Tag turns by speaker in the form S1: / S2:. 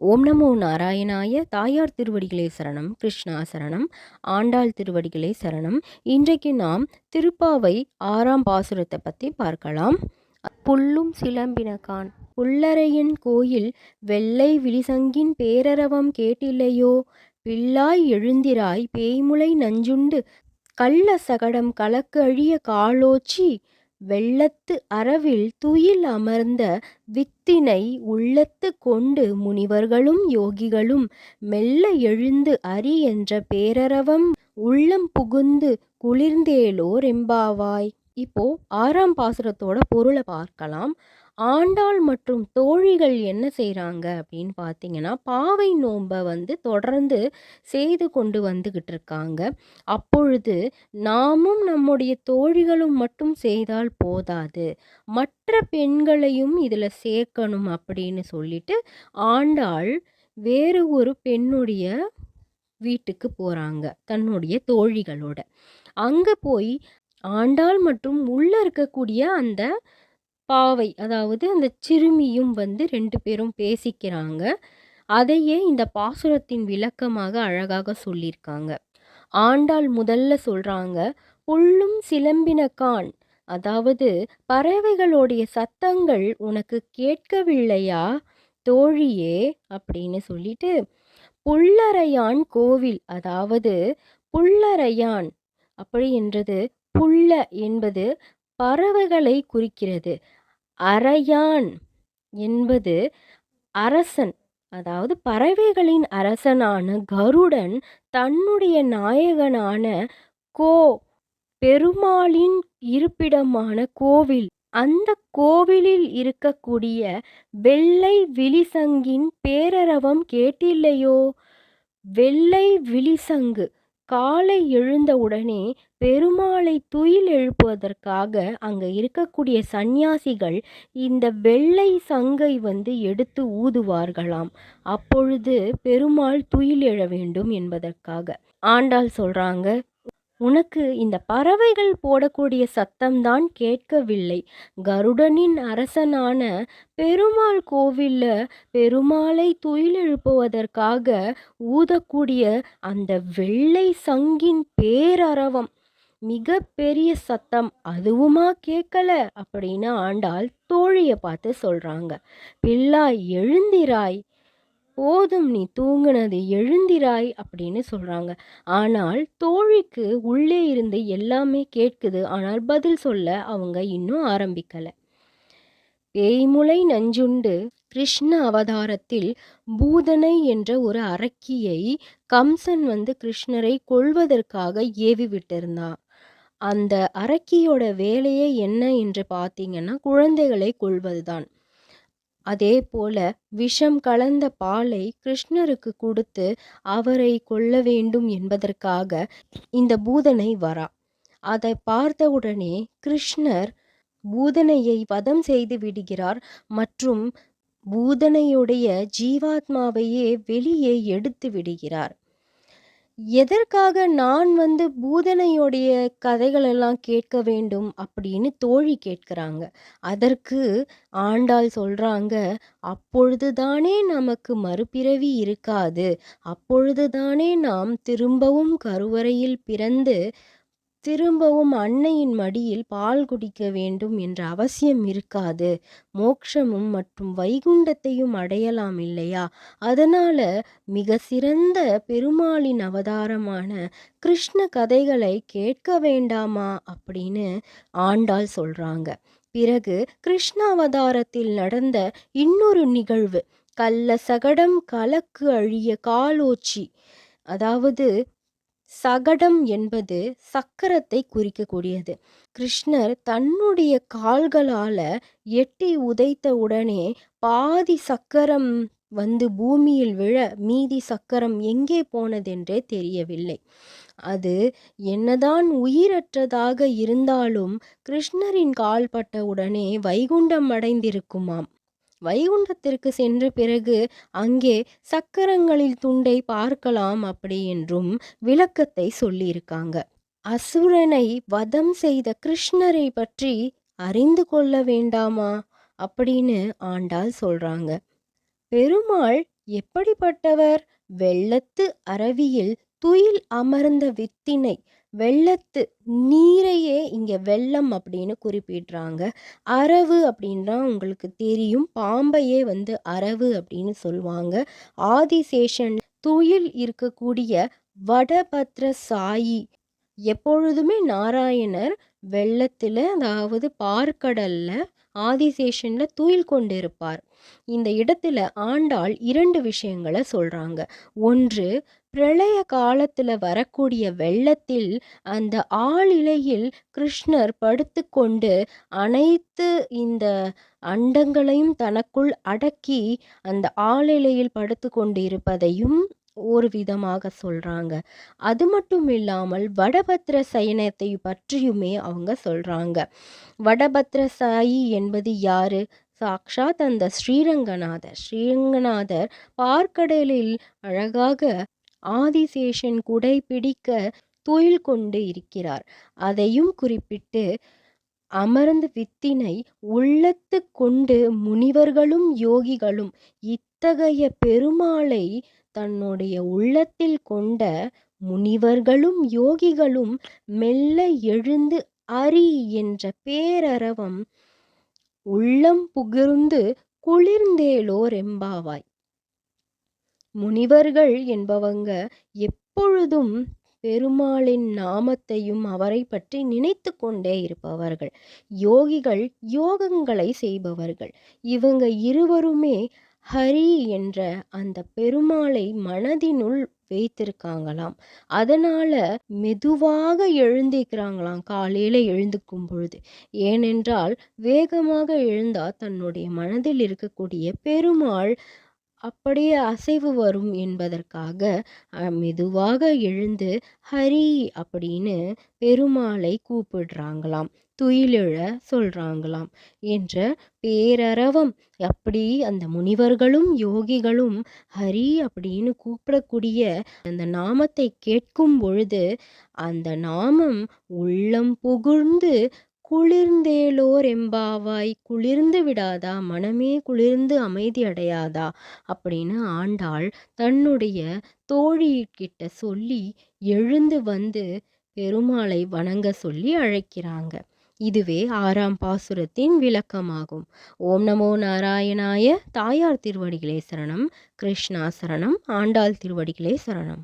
S1: ஓம் நமோ நாராயணாய தாயார் திருவடிகளே சரணம் கிருஷ்ணா சரணம் ஆண்டாள் திருவடிகளே சரணம். இன்றைக்கு நாம் திருப்பாவை ஆறாம் பாசுரத்தை பற்றி பார்க்கலாம். புல்லும் சிலம்பினகான் புல்லறையின் கோயில் வெள்ளை விழிசங்கின் பேரரவம் கேட்டில்லையோ? பிள்ளாய் எழுந்திராய் பேய்முலை நஞ்சுண்டு கள்ள சகடம் கலக்கு அழிய காலோச்சி? வெள்ளத்து அரவில் துயில் அமர்ந்த வித்தினை உள்ளத்து கொண்டு முனிவர்களும் யோகிகளும் மெல்ல எழுந்து அரி என்ற பேரரவம் உள்ளம் புகுந்து குளிர்ந்தேலோர் எம்பாவாய். இப்போ ஆறாம் பாசுரத்தோட பொருளை பார்க்கலாம். ஆண்டாள் மற்றும் தோழிகள் என்ன செய்கிறாங்க அப்படின்னு பார்த்தீங்கன்னா பாவை நோன்பை வந்து தொடர்ந்து செய்து கொண்டு வந்துக்கிட்டு இருக்காங்க. அப்பொழுது நாமும் நம்முடைய தோழிகளும் மட்டும் செய்தால் போதாது. மற்ற பெண்களையும் இதில் சேர்க்கணும் அப்படின்னு சொல்லிட்டு ஆண்டாள் வேறு ஒரு பெண்ணுடைய வீட்டுக்கு போகிறாங்க தன்னுடைய தோழிகளோட. அங்கே போய் ஆண்டாள் மற்றும் உள்ளே இருக்கக்கூடிய அந்த பாவை. அதாவது அந்த சிறுமியும் வந்து ரெண்டு பேரும் பேசிக்கிறாங்க. அதையே இந்த பாசுரத்தின் விளக்கமாக அழகாக சொல்லியிருக்காங்க. ஆண்டாள் முதல்ல சொல்கிறாங்க புல்லும் சிலம்பினக்கான் அதாவது பறவைகளுடைய சத்தங்கள் உனக்கு கேட்கவில்லையா தோழியே அப்படின்னு சொல்லிட்டு புல்லறையான் கோவில். அதாவது புல்லரையான் அப்படி என்றது புல்ல என்பது பறவைகளை குறிக்கிறது. அரையான் என்பது அரசன் அதாவது பறவைகளின் அரசனான கருடன் தன்னுடைய நாயகனான கோ பெருமாளின் இருப்பிடமான கோவில். அந்த கோவிலில் இருக்கக்கூடிய வெள்ளை விழிசங்கின் பேரரவம் கேட்டில்லையோ? வெள்ளை விழிசங்கு. காலை எழுந்தவுடனே பெருமாளை துயில் எழுப்புவதற்காக அங்கே இருக்கக்கூடிய சந்நியாசிகள் இந்த வெள்ளை சங்கை வந்து எடுத்து ஊதுவார்களாம். அப்பொழுது பெருமாள் துயில் எழ வேண்டும் என்பதற்காக. ஆண்டாள் சொல்கிறாங்க உனக்கு இந்த பறவைகள் போடக்கூடிய சத்தம்தான் கேட்கவில்லை. கருடனின் அரசனான பெருமாள் கோவில்ல பெருமாளை துயிலெழுப்புவதற்காக ஊதக்கூடிய அந்த வெள்ளை சங்கின் பேரரவம். மிக பெரிய சத்தம் அதுவுமா கேட்கல? அப்படின்னு ஆண்டாள் தோழியை பார்த்து சொல்றாங்க. பிள்ளாய் எழுந்திராய். போதும் நீ தூங்குனது எழுந்திராய் அப்படின்னு சொல்கிறாங்க ஆனால் தோழிக்கு உள்ளே இருந்து எல்லாமே கேட்குது. ஆனால் பதில் சொல்ல அவங்க இன்னும் ஆரம்பிக்கலை. பேய்முலை நஞ்சுண்டு கிருஷ்ண அவதாரத்தில் பூதனை என்ற ஒரு அரக்கியை கம்சன் வந்து கிருஷ்ணரை கொள்வதற்காக ஏவி விட்டிருந்தான் அந்த அரக்கியோட வேலையே என்ன என்று பார்த்தீங்கன்னா குழந்தைகளை கொள்வதுதான் அதே போல விஷம் கலந்த பாலை கிருஷ்ணருக்கு கொடுத்து அவரை கொல்ல வேண்டும் என்பதற்காக இந்த பூதனை வரா. அதை பார்த்தவுடனே கிருஷ்ணர் பூதனையை வதம் செய்து விடுகிறார் மற்றும் பூதனையுடைய ஜீவாத்மாவையே வெளியே எடுத்து விடுகிறார். எதற்காக நான் வந்து பூதனையுடைய கதைகளெல்லாம் கேட்க வேண்டும் அப்படின்னு தோழி கேட்குறாங்க. அதற்கு ஆண்டாள் சொல்கிறாங்க அப்பொழுதுதானே நமக்கு மறுபிறவி இருக்காது. அப்பொழுதுதானே நாம் திரும்பவும் கருவறையில் பிறந்து திரும்பவும் அன்னையின் மடியில் பால் குடிக்க வேண்டும் என்ற அவசியம் இருக்காது. மோட்சமும் மற்றும் வைகுண்டத்தையும் அடையலாம் இல்லையா? அதனால மிக சிறந்த பெருமாளின் அவதாரமான கிருஷ்ண கதைகளை கேட்க வேண்டாமா? அப்படின்னு ஆண்டாள் சொல்றாங்க. பிறகு கிருஷ்ணாவதாரத்தில் நடந்த இன்னொரு நிகழ்வு கள்ள சகடம் கலக்கு அழிய காலோச்சி. அதாவது சகடம் என்பது சக்கரத்தை குறிக்கக்கூடியது. கிருஷ்ணர் தன்னுடைய கால்களால எட்டி உதைத்த உடனே பாதி சக்கரம் வந்து பூமியில் விழ மீதி சக்கரம் எங்கே போனதென்றே தெரியவில்லை. அது என்னதான் உயிரற்றதாக இருந்தாலும் கிருஷ்ணரின் கால்பட்ட உடனே வைகுண்டம் அடைந்திருக்குமாம். வைகுண்டத்திற்கு சென்ற பிறகு அங்கே சக்கரங்களில் துண்டை பார்க்கலாம் அப்படி என்றும் விளக்கத்தை சொல்லியிருக்காங்க. அசுரனை வதம் செய்த கிருஷ்ணரை பற்றி அறிந்து கொள்ள வேண்டாமா? அப்படின்னு ஆண்டாள் சொல்றாங்க. பெருமாள் எப்படிப்பட்டவர்? வெள்ளத்து அரவியில் துயில் அமர்ந்த வித்தினை வெள்ளத்து நீரையே இங்கே வெள்ளம் அப்படின்னு குறிப்பிடுறாங்க. அரவு அப்படின்னா உங்களுக்கு தெரியும். பாம்பையே வந்து அரவு அப்படின்னு சொல்லுவாங்க. ஆதிசேஷன் துயில் இருக்கக்கூடிய வடபத்ர சாயி எப்பொழுதுமே நாராயணர் வெள்ளத்தில் அதாவது பார்க்கடலில் ஆதிசேஷன்ல தூயில் கொண்டிருப்பார். இந்த இடத்துல ஆண்டாள் இரண்டு விஷயங்களை சொல்கிறாங்க ஒன்று பிரளய காலத்துல வரக்கூடிய வெள்ளத்தில் அந்த ஆளிலையில் கிருஷ்ணர் படுத்துக்கொண்டு அனைத்து இந்த அண்டங்களையும் தனக்குள் அடக்கி அந்த ஆளிலையில் படுத்து கொண்டு இருப்பதையும் ஒரு விதமாக சொல்றாங்க. அது மட்டும் இல்லாமல் வடபத்ர சயனத்தை பற்றியுமே அவங்க சொல்றாங்க. வடபத்ர சாயி என்பது யாரு? சாக்ஷாத் அந்த ஸ்ரீரங்கநாதர். ஸ்ரீரங்கநாதர் பார்க்கடலில் அழகாக ஆதிசேஷன் குடை பிடிக்க துயில் கொண்டு இருக்கிறார். அதையும் குறிப்பிட்டு அமர்ந்து வித்தினை உள்ளத்து கொண்டு முனிவர்களும் யோகிகளும் இத்தகைய பெருமாளை தன்னுடைய உள்ளத்தில் கொண்ட முனிவர்களும் யோகிகளும் மெல்ல எழுந்து அரி என்ற பேரரவம் உள்ளம் புகிர்ந்து குளிர்ந்தேலோர் எம்பாவாய் முனிவர்கள் என்பவங்க எப்பொழுதும் பெருமாளின் நாமத்தையும் அவரை பற்றி நினைத்து கொண்டே இருப்பவர்கள். யோகிகள் யோகங்களை செய்பவர்கள். இவங்க இருவருமே ஹரி என்ற அந்த பெருமாளை மனதினுள் வைத்திருக்காங்களாம். அதனால மெதுவாக எழுந்திருக்கிறாங்களாம் காலையில எழுந்துக்கும் பொழுது. ஏனென்றால் வேகமாக எழுந்தா தன்னுடைய மனதில் இருக்கக்கூடிய பெருமாள் அப்படியே அசைவு வரும் என்பதற்காக மெதுவாக எழுந்து ஹரி அப்படின்னு பெருமாளை கூப்பிடுறாங்களாம். துயிலிழ சொல்றாங்களாம் என்ற பேரரவம். அப்படி அந்த முனிவர்களும் யோகிகளும் ஹரி அப்படின்னு கூப்பிடக்கூடிய அந்த நாமத்தை கேட்கும் பொழுது அந்த நாமம் உள்ளம் புகுந்து குளிர்ந்தேலோர் எம்பாவாய் குளிர்ந்து விடாதா மனமே குளிர்ந்து அமைதி அடையாதா அப்படின்னு ஆண்டாள் தன்னுடைய தோழிகிட்ட சொல்லி எழுந்து வந்து பெருமாளை வணங்க சொல்லி அழைக்கிறாங்க. இதுவே ஆறாம் பாசுரத்தின் விளக்கமாகும். ஓம் நமோ நாராயணாய தாயார் திருவடிகளே சரணம் கிருஷ்ணா சரணம் ஆண்டாள் திருவடிகளே சரணம்.